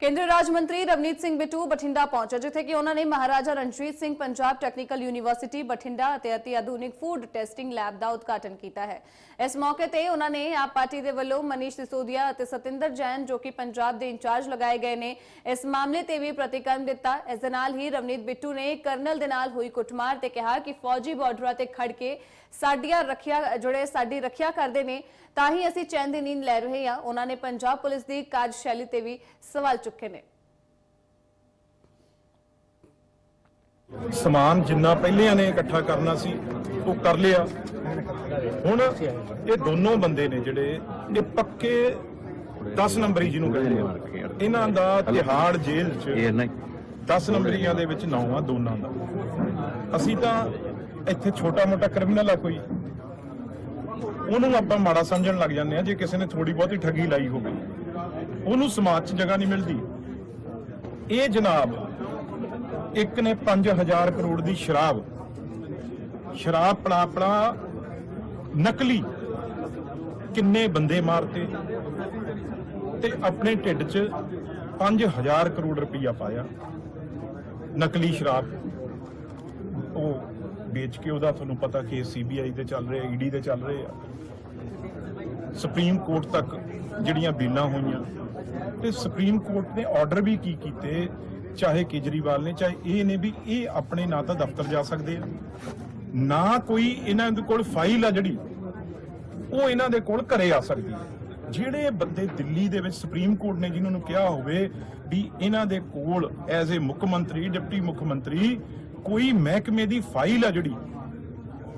ਕੇਂਦਰੀ ਰਾਜ ਮੰਤਰੀ ਰਵਨੀਤ ਸਿੰਘ ਬਿੱਟੂ ਬਠਿੰਡਾ ਪਹੁੰਚੇ, ਜਿੱਥੇ ਕਿ ਉਹਨਾਂ ਨੇ ਮਹਾਰਾਜਾ ਰਣਜੀਤ ਸਿੰਘ ਪੰਜਾਬ ਟੈਕਨੀਕਲ ਯੂਨੀਵਰਸਿਟੀ ਬਠਿੰਡਾ ਅਤੇ ਅਤੀ ਆਧੁਨਿਕ ਫੂਡ ਟੈਸਟਿੰਗ ਲੈਬ ਦਾ ਉਦਘਾਟਨ ਕੀਤਾ ਹੈ। ਇਸ ਮੌਕੇ ਤੇ ਉਹਨਾਂ ਨੇ ਆਪ ਪਾਰਟੀ ਦੇ ਵੱਲੋਂ ਮਨੀਸ਼ ਸਿਸੋਦੀਆ ਅਤੇ ਸਤਿੰਦਰ ਜੈਨ, ਜੋ ਕਿ ਪੰਜਾਬ ਦੇ ਇੰਚਾਰਜ ਲਗਾਏ ਗਏ ਨੇ, ਇਸ ਮਾਮਲੇ ਤੇ ਵੀ ਪ੍ਰਤੀਕਰਮ ਦਿੱਤਾ। ਇਸ ਦੇ ਨਾਲ ਹੀ ਰਵਨੀਤ ਬਿੱਟੂ ਨੇ ਕਰਨਲ ਦੇ ਨਾਲ ਹੋਈ ਕੁੱਟਮਾਰ ਤੇ ਕਿਹਾ ਕਿ ਫੌਜੀ ਬਾਰਡਰਾਂ ਤੇ ਖੜ ਕੇ ਸਾਡੀਆਂ ਰੱਖਿਆ ਜਿਹੜੇ ਸਾਡੀ ਰੱਖਿਆ ਕਰਦੇ ਨੇ ਤਾਂ ਹੀ ਅਸੀਂ ਚੈਨ ਦੀ ਨੀਂਦ ਲੈ ਰਹੇ ਹਾਂ। ਉਹਨਾਂ ਨੇ ਪੰਜਾਬ ਪੁਲਿਸ ਦੀ ਕਾਰਜਸ਼ੈਲੀ ਤੇ ਵੀ ਸਵਾਲ ਚੁੱਕੇ ਨੇ। ਸਮਾਨ ਜਿੰਨਾ ਪਹਿਲਿਆਂ ਨੇ ਇਕੱਠਾ ਕਰਨਾ ਸੀ ਉਹ ਕਰ ਲਿਆ। ਹੁਣ ਇਹ ਦੋਨੋਂ ਬੰਦੇ ਨੇ ਜਿਹੜੇ ਇਹ ਪੱਕੇ 10 ਨੰਬਰੀ ਜਿਹਨੂੰ ਕਹਿੰਦੇ ਆ ਇਹਨਾਂ ਦਾ ਤਿਹਾੜ ਜੇਲ੍ਹ 'ਚ ਇਹ ਨਹੀਂ 10 ਨੰਬਰੀਆਂ ਦੇ ਵਿੱਚ ਨਾਂ ਆ ਦੋਨਾਂ ਦਾ। ਅਸੀਂ ਤਾਂ ਇੱਥੇ ਛੋਟਾ ਮੋਟਾ ਕ੍ਰਿਮੀਨਲ ਆ ਕੋਈ, ਉਹਨੂੰ ਆਪਾਂ ਮਾੜਾ ਸਮਝਣ ਲੱਗ ਜਾਂਦੇ ਆ ਜੇ ਕਿਸੇ ਨੇ ਥੋੜੀ ਬਹੁਤੀ ਠੱਗੀ ਲਾਈ ਹੋਵੇ। ਉਹਨੂੰ ਸਮਾਜ 'ਚ ਜਗ੍ਹਾ ਨਹੀਂ ਮਿਲਦੀ। ਇਹ ਜਨਾਬ ਇੱਕ ਨੇ 5000 ਕਰੋੜ ਦੀ ਸ਼ਰਾਬ ਸ਼ਰਾਬ ਪੜਾ ਪੜਾ ਨਕਲੀ ਕਿੰਨੇ ਬੰਦੇ ਮਾਰਤੇ ਤੇ ਆਪਣੇ ਢਿੱਡ 'ਚ 5000 ਕਰੋੜ ਰੁਪਈਆ ਪਾਇਆ ਨਕਲੀ ਸ਼ਰਾਬ। ਉਹ ਵੇਚ ਕੇ ਉਹਦਾ ਤੁਹਾਨੂੰ ਪਤਾ ਕਿ ਸੀਬੀਆਈ ਦੇ ਚੱਲ ਰਿਹਾ ਈਡੀ ਦੇ ਚੱਲ ਰਹੇ ਆ। ਸੁਪਰੀਮ ਕੋਰਟ ਤੱਕ ਜਿਹੜੀਆਂ ਬੀਲਾਂ ਹੋਈਆਂ, ਤੇ ਸੁਪਰੀਮ ਕੋਰਟ ਨੇ ਆਰਡਰ ਵੀ ਕੀ ਕੀਤੇ, ਚਾਹੇ ਕੇਜਰੀਵਾਲ ਨੇ, ਚਾਹੇ ਇਹ ਨੇ ਵੀ ਇਹ ਆਪਣੇ ਨਾ ਤਾਂ ਦਫ਼ਤਰ ਜਾ ਸਕਦੇ ਆ। ਨਾ ਕੋਈ ਇਹਨਾਂ ਦੇ ਕੋਲ ਫਾਈਲ ਆ ਜਿਹੜੀ, ਉਹ ਇਹਨਾਂ ਦੇ ਕੋਲ ਘਰੇ ਆ ਸਕਦੀ ਹੈ ਜਿਹੜੇ ਬੰਦੇ ਦਿੱਲੀ ਦੇ ਵਿੱਚ ਸੁਪਰੀਮ ਕੋਰਟ ਨੇ ਜਿਨ੍ਹਾਂ ਨੂੰ ਕਿਹਾ ਹੋਵੇ ਵੀ ਇਹਨਾਂ ਦੇ ਕੋਲ ਐਜ਼ ਅ ਮੁੱਖ ਮੰਤਰੀ, ਡਿਪਟੀ ਮੁੱਖ ਮੰਤਰੀ ਕੋਈ ਮਹਿਕਮੇ ਦੀ ਫਾਈਲ ਆ ਜਿਹੜੀ,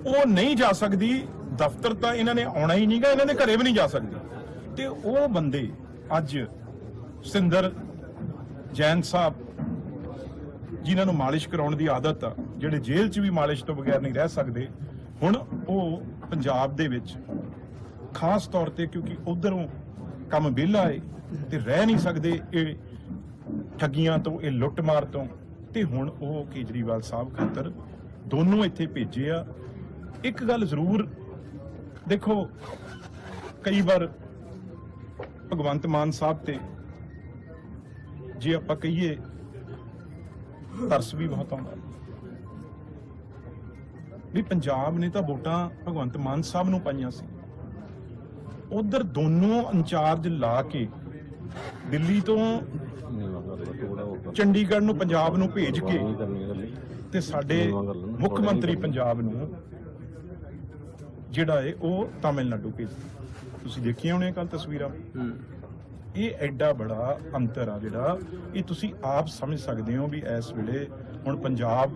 ਉਹ ਨਹੀਂ ਜਾ ਸਕਦੀ, ਦਫ਼ਤਰ ਤਾਂ ਇਹਨਾਂ ਨੇ ਆਉਣਾ ਹੀ ਨਹੀਂਗਾ, ਇਹਨਾਂ ਦੇ ਘਰੇ ਵੀ ਨਹੀਂ ਜਾ ਸਕਦੀ। ਤੇ ਉਹ ਬੰਦੇ ਅੱਜ ਸਿੰਦਰ ਜੈਨ ਸਾਹਿਬ, ਜਿਨ੍ਹਾਂ ਨੂੰ ਮਾਲਿਸ਼ ਕਰਾਉਣ ਦੀ ਆਦਤ ਆ, ਜਿਹੜੇ ਜੇਲ੍ਹ 'ਚ ਵੀ ਮਾਲਿਸ਼ ਤੋਂ ਬਗੈਰ ਨਹੀਂ ਰਹਿ ਸਕਦੇ, ਹੁਣ ਉਹ ਪੰਜਾਬ ਦੇ ਵਿੱਚ ਖਾਸ ਤੌਰ ਤੇ ਕਿਉਂਕਿ ਉਧਰੋਂ ਕੰਮ ਵਿਹਲਾ ਏ ਤੇ ਰਹਿ ਨਹੀਂ ਸਕਦੇ, ਇਹ ਠੱਗੀਆਂ ਤੋਂ, ਇਹ ਲੁੱਟਮਾਰ ਤੋਂ ਤੇ ਹੁਣ ਉਹ ਕੇਜਰੀਵਾਲ ਸਾਹਿਬ ਖਾਤਰ ਦੋਨੋਂ ਇੱਥੇ ਭੇਜੇ ਆ। ਇੱਕ ਗੱਲ ਜ਼ਰੂਰ ਦੇਖੋ, ਕਈ ਵਾਰ ਭਗਵੰਤ ਮਾਨ ਸਾਹਿਬ ਤੇ ਜੇ ਆਪਾਂ ਕਹੀਏ, ਤਰਸ ਵੀ ਬਹੁਤ ਆਉਂਦਾ। ਵੀ ਪੰਜਾਬ ਨੇ ਤਾਂ ਵੋਟਾਂ ਭਗਵੰਤ ਮਾਨ ਸਾਹਿਬ ਨੂੰ ਪਾਈਆਂ ਸੀ। ਉਧਰ ਦੋਨੋਂ ਇੰਚਾਰਜ ਲਾ ਕੇ ਦਿੱਲੀ ਤੋਂ ਚੰਡੀਗੜ੍ਹ ਨੂੰ ਪੰਜਾਬ ਨੂੰ ਭੇਜ ਕੇ ਤੇ ਸਾਡੇ ਮੁੱਖ ਮੰਤਰੀ ਪੰਜਾਬ ਨੂੰ ਜਿਹੜਾ ਹੈ ਉਹ ਤਾਮਿਲਨਾਡੂ ਭੇਜ ਤੁਸੀਂ ਦੇਖੀਆਂ ਹੋਣੀਆਂ ਕੱਲ ਤਸਵੀਰਾਂ? ਇਹ ਐਡਾ ਬੜਾ ਅੰਤਰ ਆ ਜਿਹੜਾ ਇਹ ਤੁਸੀਂ ਆਪ ਸਮਝ ਸਕਦੇ ਹੋ ਵੀ ਇਸ ਵੇਲੇ ਹੁਣ ਪੰਜਾਬ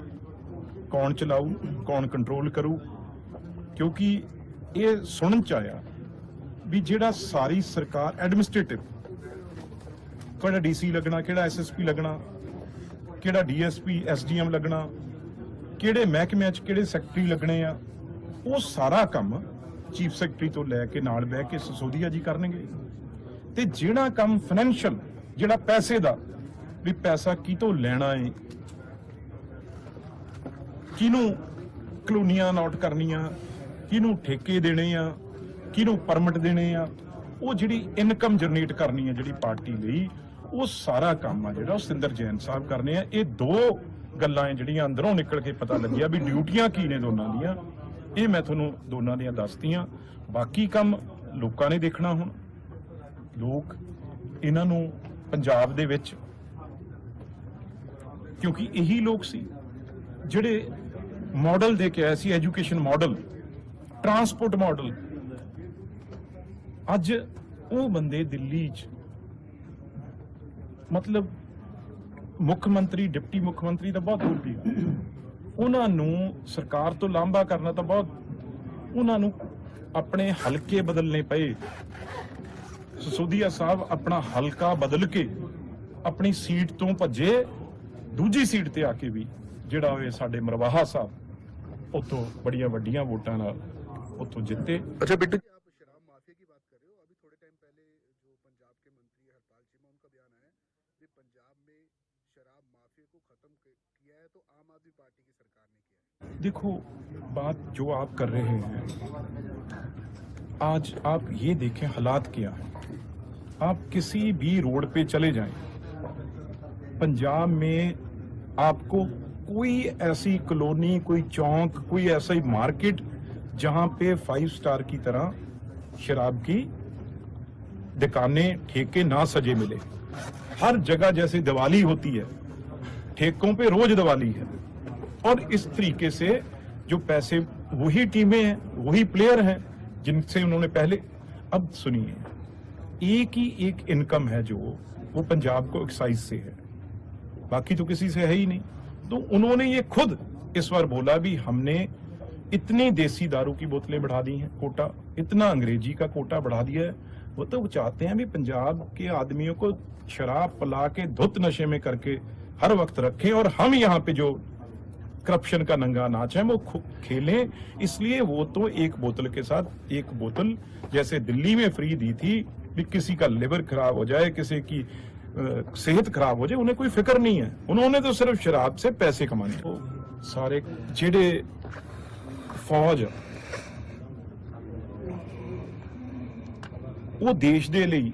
ਕੌਣ ਚਲਾਊ ਕੌਣ ਕੰਟਰੋਲ ਕਰੂ? ਕਿਉਂਕਿ ਇਹ ਸੁਣਨ ਚ ਆਇਆ ਵੀ ਜਿਹੜਾ ਸਾਰੀ ਸਰਕਾਰ ਐਡਮਿਨਿਸਟ੍ਰੇਟਿਵ ਕਿਹੜਾ ਡੀਸੀ ਲੱਗਣਾ, ਕਿਹੜਾ ਐਸਐਸਪੀ ਲੱਗਣਾ, ਕਿਹੜਾ ਡੀਐਸਪੀ ਐਸਡੀਐਮ ਲੱਗਣਾ, ਕਿਹੜੇ ਮਹਿਕਮਿਆਂ 'ਚ ਕਿਹੜੇ ਸੈਕਟਰੀ ਲੱਗਣੇ ਆ, ਉਹ ਸਾਰਾ ਕੰਮ ਚੀਫ ਸੈਕਟਰੀ ਤੋਂ ਲੈ ਕੇ ਨਾਲ ਬਹਿ ਕੇ ਸਸੋਦੀਆ ਜੀ ਕਰਨਗੇ। ਤੇ ਜਿਹੜਾ ਕੰਮ ਫਾਈਨੈਂਸ਼ੀਅਲ, ਜਿਹੜਾ ਪੈਸੇ ਦਾ, ਵੀ ਪੈਸਾ ਕਿਤੋਂ ਲੈਣਾ ਏ, ਕਿਹਨੂੰ ਕਲੋਨੀਆਂ ਨੋਟ ਕਰਨੀਆਂ, ਕਿਹਨੂੰ ਠੇਕੇ ਦੇਣੇ ਆ, ਕਿਹਨੂੰ ਪਰਮਿਟ ਦੇਣੇ ਆ, ਉਹ ਜਿਹੜੀ ਇਨਕਮ ਜਨਰੇਟ ਕਰਨੀ ਆ ਜਿਹੜੀ ਪਾਰਟੀ ਲਈ ਉਹ ਸਾਰਾ ਕੰਮ ਆ ਜਿਹੜਾ ਉਹ ਸਿੰਦਰ ਜੈਨ ਸਾਹਿਬ ਕਰਨੇ ਆ। ਇਹ ਦੋ ਗੱਲਾਂ ਜਿਹੜੀਆਂ ਅੰਦਰੋਂ ਨਿਕਲ ਕੇ ਪਤਾ ਲੱਗਿਆ ਵੀ ਡਿਊਟੀਆਂ ਕੀ ਨੇ ਦੋਨਾਂ ਦੀਆਂ। ਇਹ ਮੈਂ ਤੁਹਾਨੂੰ ਦੋਨਾਂ ਦੀਆਂ ਦੱਸਤੀਆਂ। ਬਾਕੀ ਕੰਮ ਲੋਕਾਂ ਨੇ ਦੇਖਣਾ ਹੁਣ। ਲੋਕ ਇਹਨਾਂ ਨੂੰ ਪੰਜਾਬ ਦੇ ਵਿੱਚ ਕਿਉਂਕਿ ਇਹੀ ਲੋਕ ਸੀ ਜਿਹੜੇ ਮਾਡਲ ਦੇ ਕੇ ਆਏ ਸੀ ਐਜੂਕੇਸ਼ਨ ਮਾਡਲ ਟਰਾਂਸਪੋਰਟ ਮਾਡਲ ਅੱਜ ਉਹ ਬੰਦੇ ਦਿੱਲੀ 'ਚ ਮਤਲਬ ਮੁੱਖ ਮੰਤਰੀ ਡਿਪਟੀ ਮੁੱਖ ਮੰਤਰੀ ਤਾਂ ਬਹੁਤ ਦੂਰ ਦੀ ਉਹਨਾਂ ਨੂੰ ਸਰਕਾਰ ਤੋਂ ਲਾਂਭਾ ਕਰਨਾ ਤਾਂ ਬਹੁਤ ਉਹਨਾਂ ਨੂੰ ਆਪਣੇ ਹਲਕੇ ਬਦਲਨੇ ਪਏ। ਸਸੋਦੀਆ ਸਾਹਿਬ ਆਪਣਾ ਹਲਕਾ ਬਦਲ ਕੇ ਆਪਣੀ ਸੀਟ ਤੋਂ ਭੱਜੇ ਦੂਜੀ ਸੀਟ ਤੇ ਆ ਕੇ ਵੀ ਜਿਹੜਾ ਹੋਏ ਸਾਡੇ ਮਰਵਾਹਾ ਸਾਹਿਬ ਉੱਥੋਂ ਬੜੀਆਂ ਵੱਡੀਆਂ ਵੋਟਾਂ ਨਾਲ ਉੱਥੋਂ ਜਿੱਤੇ। ਅੱਛਾ ਬਿੱਟੂ कि पंजाब में शराब माफिया को खत्म किया है तो आम आदमी पार्टी की सरकार ने किया है। देखो, बात जो आप कर रहे हैं, आज आप ये देखें हालात क्या है। आप किसी भी रोड पे चले जाएँ, पंजाब में आपको कोई ऐसी कॉलोनी, कोई चौक, कोई ऐसा ही मार्केट जहाँ पे फाइव स्टार की तरह शराब की दुकानें ठेके ना सजे मिले। हर जगह जैसे दिवाली होती है, ठेकों पे रोज दिवाली है। और इस तरीके से जो पैसे, वही टीमें हैं, वही प्लेयर हैं, जिनसे उन्होंने पहले, अब सुनिए एक ही एक इनकम है जो, वो पंजाब को एक्साइज से है। बाकी तो किसी से है ही नहीं। तो उन्होंने ये खुद इस बार बोला भी, हमने इतनी देसी दारू की बोतलें बढ़ा दी हैं, कोटा, इतना अंग्रेज़ी का कोटा बढ़ा दिया है। वो तो चाहते हैं भी पंजाब के आदमियों को शराब पिला के, धुत नशे में करके हर वक्त रखे और हम यहाँ पे जो करप्शन का नंगा नाच है, वो खेलें। इसलिए वो तो एक बोतल के साथ एक बोतल जैसे दिल्ली में फ्री दी थी भी किसी का लिवर खराब हो जाए, किसी की सेहत खराब हो जाए, उन्हें कोई फ़िक्र नहीं है। उन्होंने तो सिर्फ़ शराब से पैसे कमाने। तो सारे जेडे फौज ਉਹ ਦੇਸ਼ ਦੇ ਲਈ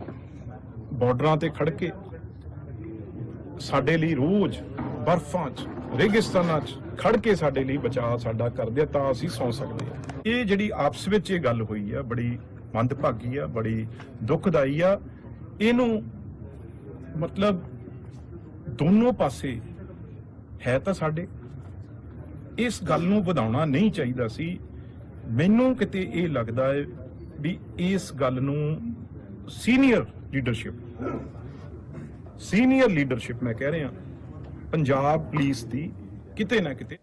ਬਾਰਡਰਾਂ ਤੇ ਖੜ ਕੇ ਸਾਡੇ ਲਈ ਰੋਜ਼ ਬਰਫਾਂ 'ਚ, ਰੇਗਿਸਤਾਨਾਂ 'ਚ ਖੜ ਕੇ ਸਾਡੇ ਲਈ ਬਚਾਅ ਸਾਡਾ ਕਰਦੇ ਆ, ਤਾਂ ਅਸੀਂ ਸੌ ਸਕਦੇ ਹਾਂ ਇਹ ਜਿਹੜੀ ਆਪਸ ਵਿੱਚ ਇਹ ਗੱਲ ਹੋਈ ਆ, ਬੜੀ ਮੰਦਭਾਗੀ ਆ, ਬੜੀ ਦੁਖਦਾਈ ਆ, ਇਹਨੂੰ ਮਤਲਬ ਦੋਨੋਂ ਪਾਸੇ ਹੈ ਤਾਂ ਸਾਡੇ। ਇਸ ਗੱਲ ਨੂੰ ਵਧਾਉਣਾ ਨਹੀਂ ਚਾਹੀਦਾ ਸੀ। ਮੈਨੂੰ ਕਿਤੇ ਇਹ ਲੱਗਦਾ ਹੈ ਵੀ ਇਸ ਗੱਲ ਨੂੰ ਸੀਨੀਅਰ ਲੀਡਰਸ਼ਿਪ ਸੀਨੀਅਰ ਲੀਡਰਸ਼ਿਪ ਮੈਂ ਕਹਿ ਰਿਹਾ, ਪੰਜਾਬ ਪੁਲਿਸ ਦੀ ਕਿਤੇ ਨਾ ਕਿਤੇ